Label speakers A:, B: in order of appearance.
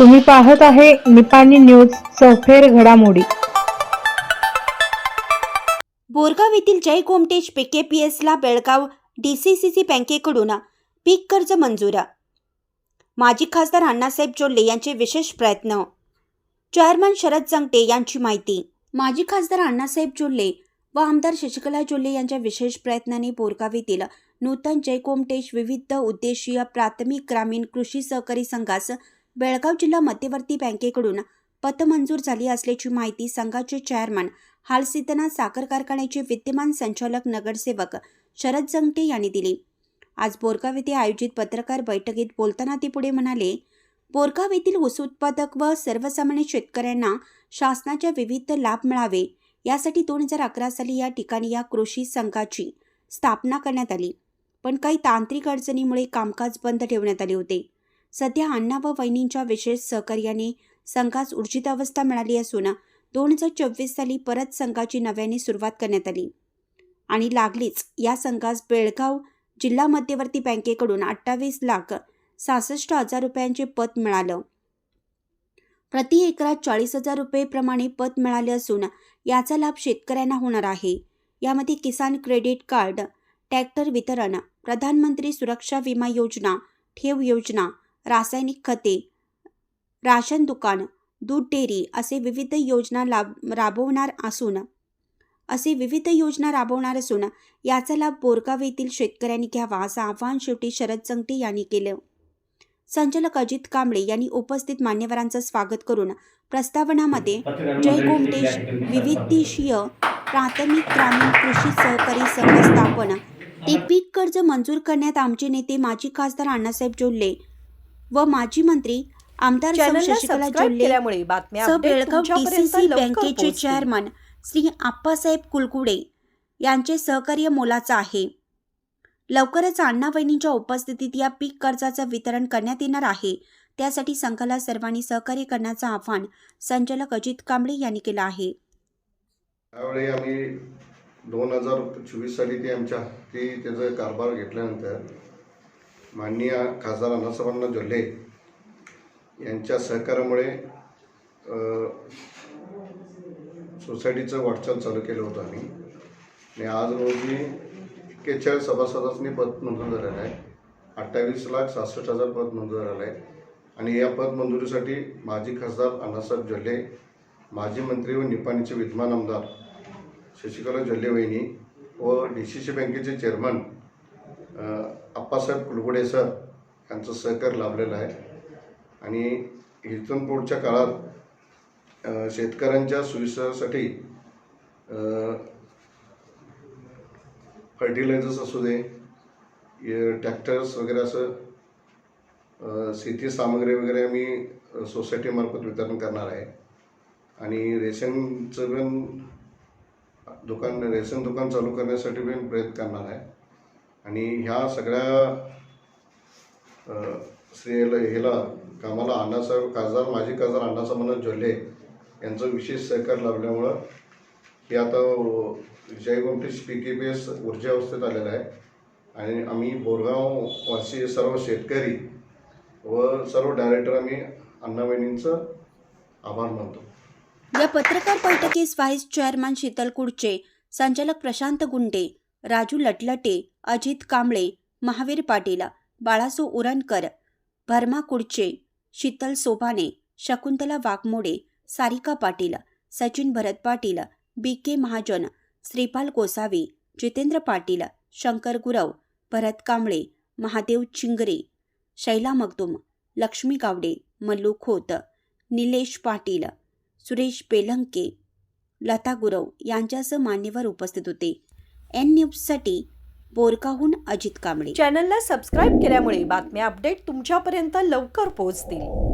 A: तुम्ही पाहत आहे निपाणी न्यूज सफेर घडामोडी.
B: बोरगाव येथील जय पी पीकेपीएसला बेळगाव डीसीसीसी बँकेकडून पीक कर्ज मंजूर. माजी खासदार अण्णासाहेब जोल्ले यांचे विशेष प्रयत्न. चेअरमन शरद जंगटे यांची माहिती. माजी खासदार अण्णासाहेब जोल्ले व आमदार शशिकला जोल्ले यांच्या विशेष प्रयत्नाने बोरगाव येथील नूतन जय विविध उद्देशीय प्राथमिक ग्रामीण कृषी सहकारी संघास बेळगाव जिल्हा मध्यवर्ती बँकेकडून पतमंजूर झाली असल्याची माहिती संघाचे चेअरमन हालसितना साखर कारखान्याचे विद्यमान संचालक नगरसेवक शरद जंगटे यांनी दिली. आज बोरगाव येथे आयोजित पत्रकार बैठकीत बोलताना ते पुढे म्हणाले बोरगाव येथील ऊस उत्पादक व सर्वसामान्य शेतकऱ्यांना शासनाच्या विविध लाभ मिळावे यासाठी दोन हजार अकरा साली या ठिकाणी या कृषी संघाची स्थापना करण्यात आली. पण काही तांत्रिक अडचणीमुळे कामकाज बंद ठेवण्यात आले होते. सध्या अण्णा व वहिनींच्या विशेष सहकार्याने संघास ऊर्जित अवस्था मिळाली असून दोन हजार चोवीस साली परत संघाची नव्याने सुरुवात करण्यात आली. आणि लागलीच या संघास बेळगाव जिल्हा मध्यवर्ती बँकेकडून अठ्ठावीस लाख सहासष्ट हजार रुपयांचे पत मिळालं. प्रति एकरात चाळीस हजार रुपये प्रमाणे पत मिळाले असून याचा लाभ शेतकऱ्यांना होणार आहे. यामध्ये किसान क्रेडिट कार्ड ट्रॅक्टर वितरण प्रधानमंत्री सुरक्षा विमा योजना ठेव योजना रासायनिक खते राशन दुकान दूध डेअरी असे विविध योजना लाभ राबवणार असून असे विविध योजना राबवणार असून याचा लाभ बोरगाव येथील शेतकऱ्यांनी घ्यावा असं आवाहन शेवटी शरद चंगटे यांनी केलं. संचालक अजित कांबळे यांनी उपस्थित मान्यवरांचं स्वागत करून प्रस्तावनामध्ये जय गोमटेश विविधदेशीय प्राथमिक ग्रामीण कृषी सहकारी संघ स्थापन ते पीक कर्ज मंजूर करण्यात आमचे नेते माजी खासदार अण्णासाहेब जोल्ले व माजी मंत्री आमदार शशिकला बेळगाव डीसीसी बँकेचे. चेअरमन श्री आप्पासाहेब कुलकुडे यांचे सहकार्य मोलाचं आहे. लवकरच अण्णा वहिनींच्या उपस्थितीत या पीक कर्जाचं वितरण करण्यात येणार आहे. त्यासाठी संघाला सर्वांनी सहकार्य करण्याचं आवाहन संचालक अजित कांबळे यांनी केलं आहे.
C: त्यावेळी आम्ही दोन हजार चोवीस साली ते आमच्या हाती त्याचा कारभार घेतल्यानंतर माननीय खासदार अण्णासाहेबांना जोल्हे यांच्या सहकार्यामुळे सोसायटीचं वाटचाल चालू केलं होतं आम्ही. आणि आज रोजी एक्केचाळीस सभासदांनी पद मंजूर झालेलं आहे. अठ्ठावीस लाख सहासष्ट हजार पद मंजूर झालं आहे. आणि या पद मंजुरीसाठी माजी खासदार अण्णासाहेब जोल्हे माजी मंत्री व निपाणीचे विद्यमान आमदार शशिकला जल्लेवहिनी व डी सी सी बँकेचे चेअरमन आप्पासाहेब कुलगुडे सर यांचं सहकार्य लाभलेलं आहे. आणि इथून पुढच्या काळात शेतकऱ्यांच्या सुविधासाठी फर्टिलायझर्स असू दे ट्रॅक्टर्स वगैरे असं शेती सामग्री वगैरे आम्ही सोसायटीमार्फत वितरण करणार आहे. आणि रेशनचं पण दुकान रेशन दुकान चालू करण्यासाठी पण प्रयत्न करणार आहे. आणि ह्या सगळ्या अ, श्रेयला ह्याला कामाला अण्णासाहेब खासदार माजी खासदार अण्णासाहेब मनोज झोले यांचं विशेष सहकार लाभल्यामुळं हे आता Jai Gomatesh P K P S ऊर्जा अवस्थेत आलेलं आहे. आणि आम्ही बोरगाव वासी सर्व शेतकरी व सर्व डायरेक्टर आम्ही अण्णावहिनींचं आभार मानतो.
B: या पत्रकार बैठकीस व्हाईस चेअरमन शीतल कुडचे संचालक प्रशांत गुंडे राजू लटलटे अजित कांबळे महावीर पाटील बाळासो उरणकर भरमा कुडचे शीतल सोभाने शकुंतला वाघमोडे सारिका पाटील सचिन भरत पाटील बी के महाजन श्रीपाल गोसावी जितेंद्र पाटील शंकर गुरव भरत कांबळे महादेव चिंगरे शैला मगदुम लक्ष्मी गावडे मल्लू खोत निलेश पाटील सुरेश बेलंके लता गुरव यांच्यासह मान्यवर उपस्थित होते. एन न्यूजसाठी बोरकाहून अजित कांबळे.
D: चॅनलला सबस्क्राईब केल्यामुळे बातम्या अपडेट तुमच्यापर्यंत लवकर पोहोचतील.